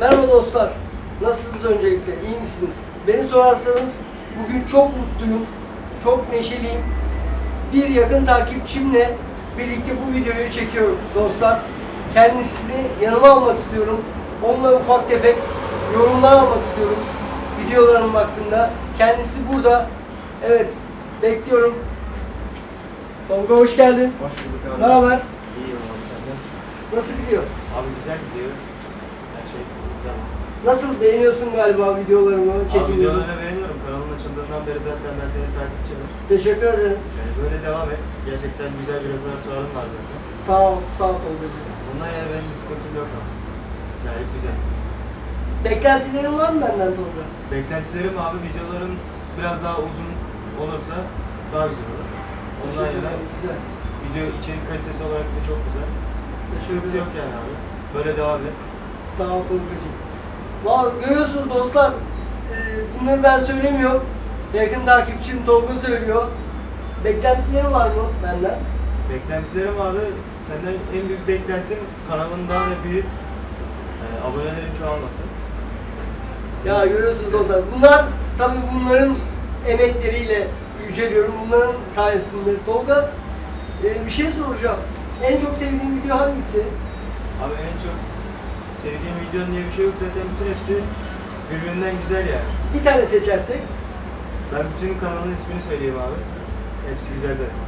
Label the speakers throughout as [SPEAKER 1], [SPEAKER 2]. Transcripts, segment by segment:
[SPEAKER 1] Merhaba dostlar. Nasılsınız öncelikle? İyi misiniz? Beni sorarsanız bugün çok mutluyum. Çok neşeliyim. Bir yakın takipçimle birlikte bu videoyu çekiyorum dostlar. Kendisini yanıma almak istiyorum. Onunla ufak tefek yorumlar almak istiyorum. Videolarım hakkında. Kendisi burada. Evet. Bekliyorum. Tolga hoş geldin.
[SPEAKER 2] Hoş bulduk abi.
[SPEAKER 1] Ne haber?
[SPEAKER 2] İyiyim abi senden.
[SPEAKER 1] Nasıl gidiyor?
[SPEAKER 2] Abi güzel gidiyor. Her şey.
[SPEAKER 1] Nasıl beğeniyorsun galiba videolarımı,
[SPEAKER 2] Abi
[SPEAKER 1] çekimlerimi?
[SPEAKER 2] videolarını beğeniyorum. Kanalın açıldığından beri zaten ben senin takipçinim.
[SPEAKER 1] Teşekkür ederim.
[SPEAKER 2] Yani böyle devam et. Gerçekten güzel bir repertuarın var zaten.
[SPEAKER 1] Sağ ol, sağ ol Tolga'cığım.
[SPEAKER 2] Bundan yana benim bir sıkıntım yok ama. Gayet güzel.
[SPEAKER 1] Beklentilerin var mı benden Tolga?
[SPEAKER 2] Beklentilerim abi videoların biraz daha uzun olursa daha güzel olur. Ondan
[SPEAKER 1] Teşekkür
[SPEAKER 2] yana
[SPEAKER 1] ederim, Güzel.
[SPEAKER 2] video içerik kalitesi olarak da çok güzel. Bir sıkıntı yok yani abi. Böyle devam et.
[SPEAKER 1] Sağ ol Tolga'cığım. Vallahi görüyorsunuz dostlar, e, bunları ben söylemiyorum. Yakın takipçim Tolga söylüyor. Beklentilerin var mı benden?
[SPEAKER 2] Beklentilerim abi, senden en büyük beklentim kanalın daha da büyük, e, abonelerin çoğalması.
[SPEAKER 1] Ya görüyorsunuz dostlar, bunlar tabii bunların emekleriyle yüceliyorum. Bunların sayesinde. Tolga, e, bir şey soracağım. En çok sevdiğin video hangisi?
[SPEAKER 2] Abi en çok sevdiğim videonun diye bir şey yok zaten bütün hepsi birbirinden güzel yani.
[SPEAKER 1] Bir tane seçersek.
[SPEAKER 2] Ben bütün kanalın ismini söyleyeyim abi. Hepsi güzel zaten.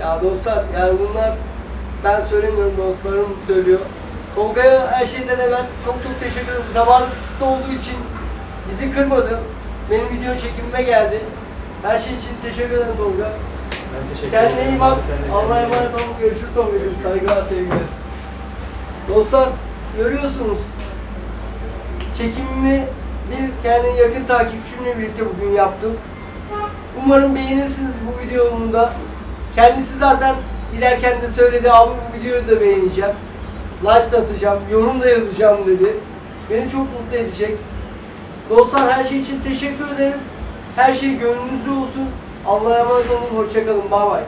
[SPEAKER 1] Ya dostlar yani bunlar ben söylemiyorum dostlarım söylüyor. Tolga'ya her şeyden evvel çok çok teşekkür ederim. Zamanı kısıtlı olduğu için bizi kırmadı. Benim video çekimime geldi. Her şey için teşekkür ederim Tolga.
[SPEAKER 2] Ben teşekkür
[SPEAKER 1] Kendine iyi bak. Allah'a emanet olun. Görüşürüz Tolga'cığım. Saygılar, sevgiler. Dostlar görüyorsunuz. Çekimimi bir kendi yakın takipçimle birlikte bugün yaptım. Umarım beğenirsiniz bu videomu da. Kendisi zaten giderken de söyledi abi bu videoyu da beğeneceğim. Like da atacağım, yorum da yazacağım dedi. Beni çok mutlu edecek. Dostlar her şey için teşekkür ederim. Her şey gönlünüzde olsun. Allah'a emanet olun. Hoşçakalın. Bay bay.